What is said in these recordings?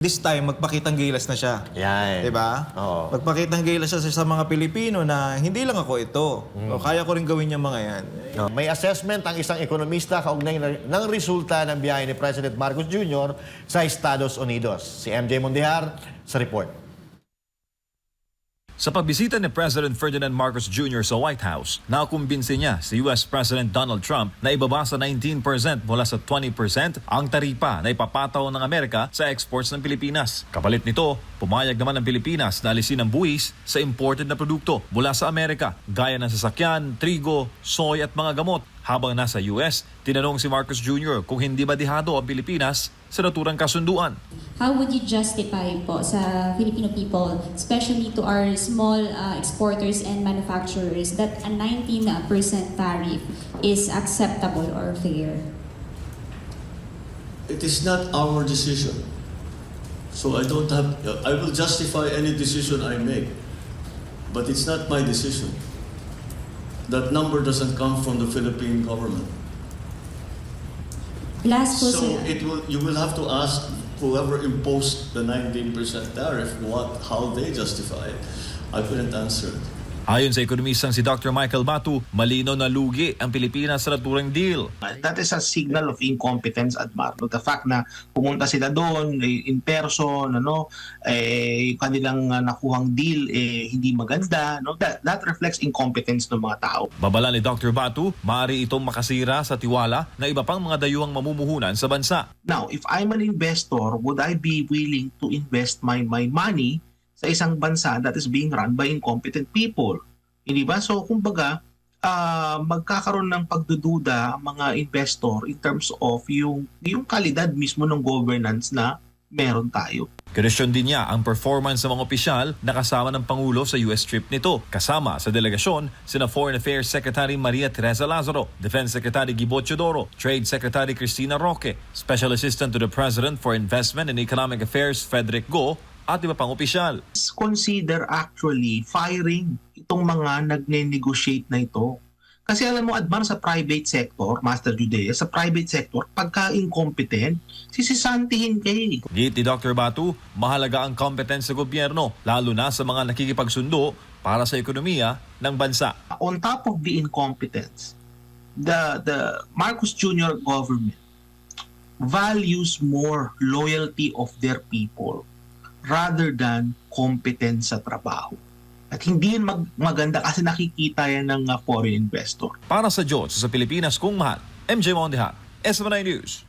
this time magpakitang gilas na siya. Yan. 'Di ba? Oo. Magpakitang gilas siya sa mga Pilipino na hindi lang ako ito. Mm. O, kaya ko rin gawin yung mga yan. No, May assessment ang isang ekonomista kaugnay ng, resulta ng biyahe ni President Marcos Jr. sa Estados Unidos. Si MJ Mondihar sa report. Sa pagbisita ni President Ferdinand Marcos Jr. sa White House, nakumbinsi niya si US President Donald Trump na ibaba sa 19% mula sa 20% ang taripa na ipapataw ng Amerika sa exports ng Pilipinas. Kapalit nito, pumayag naman ng Pilipinas na alisin ang buwis sa imported na produkto mula sa Amerika gaya ng sasakyan, trigo, soy at mga gamot. Habang nasa US, tinanong si Marcos Jr. kung hindi ba dihado ang Pilipinas sa naturang kasunduan. How would you justify po sa Filipino people, especially to our small uh, exporters and manufacturers, that a 19% tariff is acceptable or fair? It is not our decision. So I don't have, I will justify any decision I make. But it's not my decision. That number doesn't come from the Philippine government. Last So it will, you will have to ask whoever imposed the 19% tariff what, how they justify it. I couldn't answer it. Ayon sa ekonomistang si Dr. Michael Batu, malino na lugi ang Pilipinas sa naturang deal. That is a signal of incompetence at Marlo. The fact na pumunta sila doon eh, in person, ano, eh, kanilang uh, nakuhang deal eh, hindi maganda, no? That, that reflects incompetence ng mga tao. Babala ni Dr. Batu, maaari itong makasira sa tiwala ng iba pang mga dayuhang mamumuhunan sa bansa. Now, if I'm an investor, would I be willing to invest my my money sa isang bansa that is being run by incompetent people? Hindi ba? So, kumbaga, ah, magkakaroon ng pagdududa ang mga investor in terms of yung, yung kalidad mismo ng governance na meron tayo. Question din niya ang performance ng mga opisyal na kasama ng Pangulo sa US trip nito. Kasama sa delegasyon, sina Foreign Affairs Secretary Maria Teresa Lazaro, Defense Secretary Gibo Chodoro, Trade Secretary Cristina Roque, Special Assistant to the President for Investment and Economic Affairs Frederick Go, at iba pang opisyal. consider actually firing itong mga nagne-negotiate na ito. Kasi alam mo, Admar, sa private sector, Master Judea, sa private sector, pagka incompetent, sisisantihin kayo. eh. Git ni Dr. Batu, mahalaga ang competence sa gobyerno, lalo na sa mga nakikipagsundo para sa ekonomiya ng bansa. On top of the incompetence, the, the Marcos Jr. government values more loyalty of their people rather than competence sa trabaho. At hindi yun mag- maganda kasi nakikita yan ng uh, foreign investor. Para sa Diyos sa Pilipinas kung mahal, MJ Mondiha, SMNI News.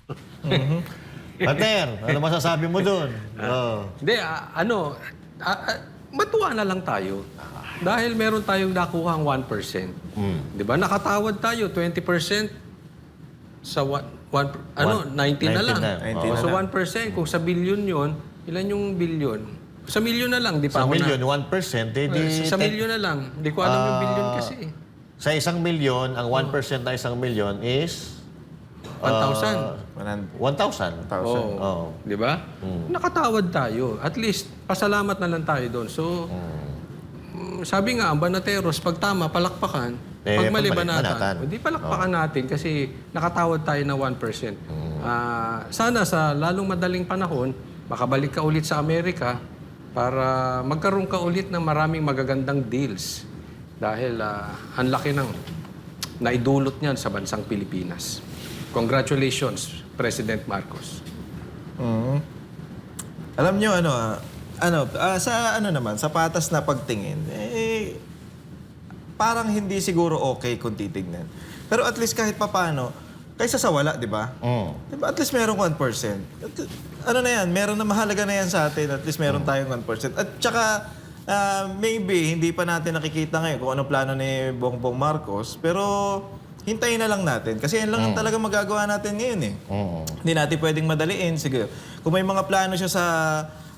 Pater, ano masasabi mo dun? Oh. Hindi, ah, ano, ah, ah, matuwa na lang tayo. Dahil meron tayong nakuhang 1%. Di ba? Nakatawad tayo, 20% sa one, one, ano, One- 90 na 90 lang. na. 90 Oh, na so lang. 1%, kung sa billion yon ilan yung billion? Sa milyon na lang, di pa Sa ako milyon, na. 1%, eh, di... sa, sa ten- milyon na lang. Di ko alam yung Ah, billion kasi. Sa isang milyon, ang 1% na isang milyon is... 1,000. ah, 100,000. 1,000. Oo. Oo. Di ba? Nakatawad tayo. At least, pasalamat na lang tayo doon. So, mm, sabi nga, ang banateros, pag tama, palakpakan. Eh, pag mali, pag mali, banatan. banatan. Hindi palakpakan natin kasi nakatawad tayo na 1%. Ah, sana sa lalong madaling panahon, makabalik ka ulit sa Amerika para magkaroon ka ulit ng maraming magagandang deals. Dahil ah, ang laki ng naidulot niyan sa bansang Pilipinas. Congratulations, President Marcos. Mhm. Alam nyo ano, ah, ano, ah, sa ano naman, sa patas na pagtingin, eh, parang hindi siguro okay kung titignan. Pero at least kahit papano, kaysa sa wala, di ba? Mm. Di ba? At least merong 1%. At, ano na yan, meron na mahalaga na yan sa atin. At least meron tayong 1%. At tsaka, ah, maybe, hindi pa natin nakikita ngayon kung anong plano ni Bongbong Marcos. Pero, hintayin na lang natin. Kasi yan lang ang talaga magagawa natin ngayon eh. Oo. Hindi natin pwedeng madaliin. Sige, kung may mga plano siya sa...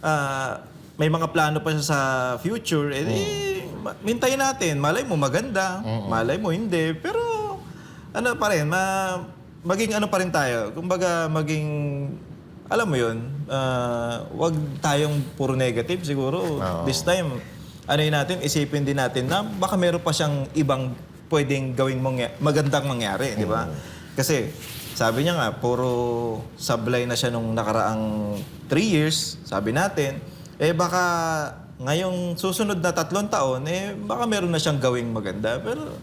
ah, may mga plano pa siya sa future, eh, di, ma- hintayin natin. Malay mo maganda, malay mo hindi. Pero ano pa rin, ma, maging ano pa rin tayo. Kumbaga maging, alam mo yun, ah, wag tayong puro negative siguro. This time, ano yun natin, isipin din natin na baka meron pa siyang ibang pwedeng gawing mangya- magandang mangyari, di ba? Kasi Sabi niya nga, puro sablay na siya nung nakaraang 3 years, sabi natin. Eh baka ngayong susunod na tatlong taon, eh baka meron na siyang gawing maganda. Pero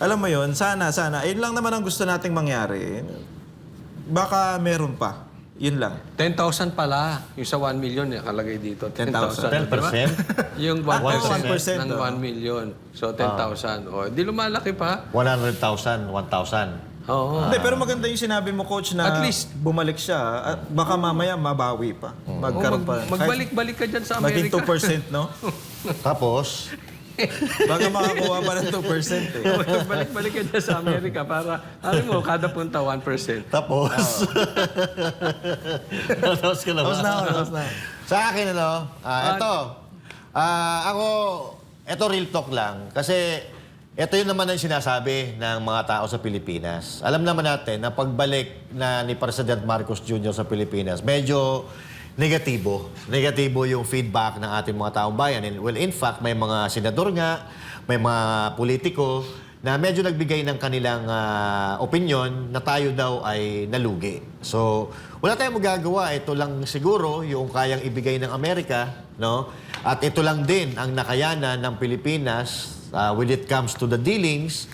alam mo yon sana, sana. Ayun lang naman ang gusto nating mangyari. Baka meron pa. Yun lang. 10,000 pala. Yung sa 1 million, nakalagay dito. 10,000. 10%? di ba? Yung 1% Ah, 1% ng oh. 1 million. So, 10,000. O, di lumalaki pa. 100,000, 1,000. Oo. Hindi, pero maganda yung sinabi mo, coach, na At least- bumalik siya. At baka mamaya mabawi pa. Magkaroon O, pa. mag- magbalik-balik ka dyan sa Maging Amerika. 2%, no? Tapos, Baka makakuha pa ng 2% eh. Balik-balik ka dyan sa Amerika para, alam mo, kada punta 1%. tapos. Tapos ka na ba? Tapos na ako, tapos na. Sa akin, ano, ah, ito. Ah, ako, ito real talk lang. Kasi, ito yun naman ang sinasabi ng mga tao sa Pilipinas. Alam naman natin na pagbalik na ni President Marcos Jr. sa Pilipinas, medyo negatibo. Negatibo yung feedback ng ating mga taong bayan. And, well, in fact, may mga senador nga, may mga politiko na medyo nagbigay ng kanilang ah, opinion na tayo daw ay nalugi. So, wala tayong magagawa. Ito lang siguro yung kayang ibigay ng Amerika, no? At ito lang din ang nakayanan ng Pilipinas ah, when it comes to the dealings.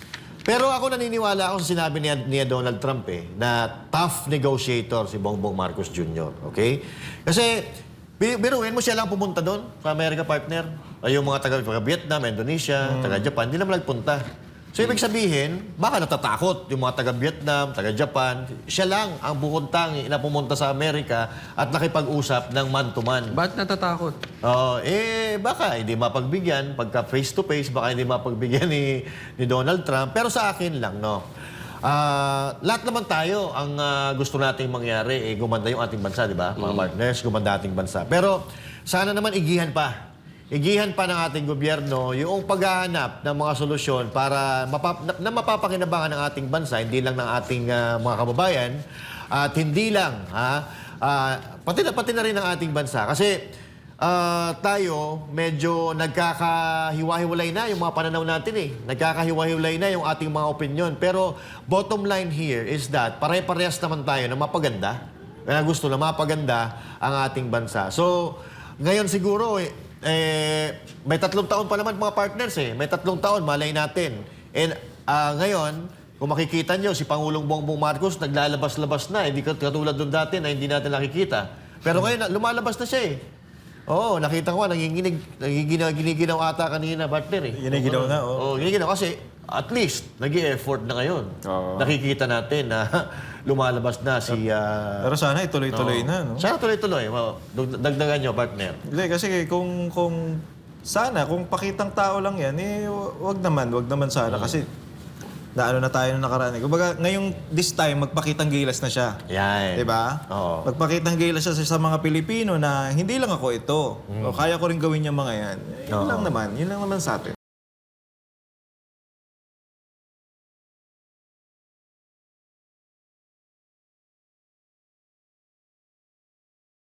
Pero ako naniniwala ako sa sinabi ni, ni Donald Trump eh, na tough negotiator si Bongbong Marcos Jr. Okay? Kasi, bi- biruin mo siya lang pumunta doon sa Amerika partner. Ay, yung mga taga, taga Vietnam, Indonesia, taga Japan, hindi naman nagpunta. So, ibig sabihin, baka natatakot yung mga taga Vietnam, taga Japan. Siya lang ang bukod tangi na pumunta sa Amerika at nakipag-usap ng man-to-man. Ba't natatakot? Oo, eh baka hindi mapagbigyan pagka face to face baka hindi mapagbigyan ni ni Donald Trump pero sa akin lang no. Ah, lahat naman tayo ang ah, gusto nating mangyari eh gumanda yung ating bansa, di ba? Mga partners, gumanda ating bansa. Pero sana naman igihan pa. Igihan pa ng ating gobyerno yung paghahanap ng mga solusyon para mapap- na, na mapapakinabangan ng ating bansa, hindi lang ng ating ah, mga kababayan at hindi lang ha, ah, pati na pati na rin ng ating bansa kasi Ah, tayo, medyo nagkakahiwa-hiwalay na yung mga pananaw natin eh. Nagkakahiwa-hiwalay na yung ating mga opinion. Pero bottom line here is that pare-parehas naman tayo na mapaganda. Kaya gusto na mapaganda ang ating bansa. So, ngayon siguro, eh, eh, may tatlong taon pa naman mga partners eh. May tatlong taon, malay natin. And ah, ngayon, kung makikita nyo, si Pangulong Bongbong Marcos naglalabas-labas na. Hindi katulad doon dati na hindi natin nakikita. Pero ngayon, lumalabas na siya eh. Oo, nakita ko nga, nanginginig, nanginginig, giniginaw ata kanina, partner eh. Giniginaw na, oo. Oo, giniginaw kasi at least, nag effort na ngayon. Nakikita natin na lumalabas na si... ah, Pero sana ituloy-tuloy oo. na, no? Sana tuloy-tuloy. Oo, dag- Dagdagan nyo, partner. Hindi, kasi kung, kung sana, kung pakitang tao lang yan, eh, wag naman, wag naman sana. Kasi, naano na tayo na nakaraan. eh. Kumbaga, ngayong this time, magpakitang gilas na siya. Yan. Di ba? Oo. Magpakitang gilas siya sa, sa mga Pilipino na hindi lang ako ito. O kaya ko rin gawin yung mga yan. Eh, Yun Oo. lang naman. Yun lang naman sa atin.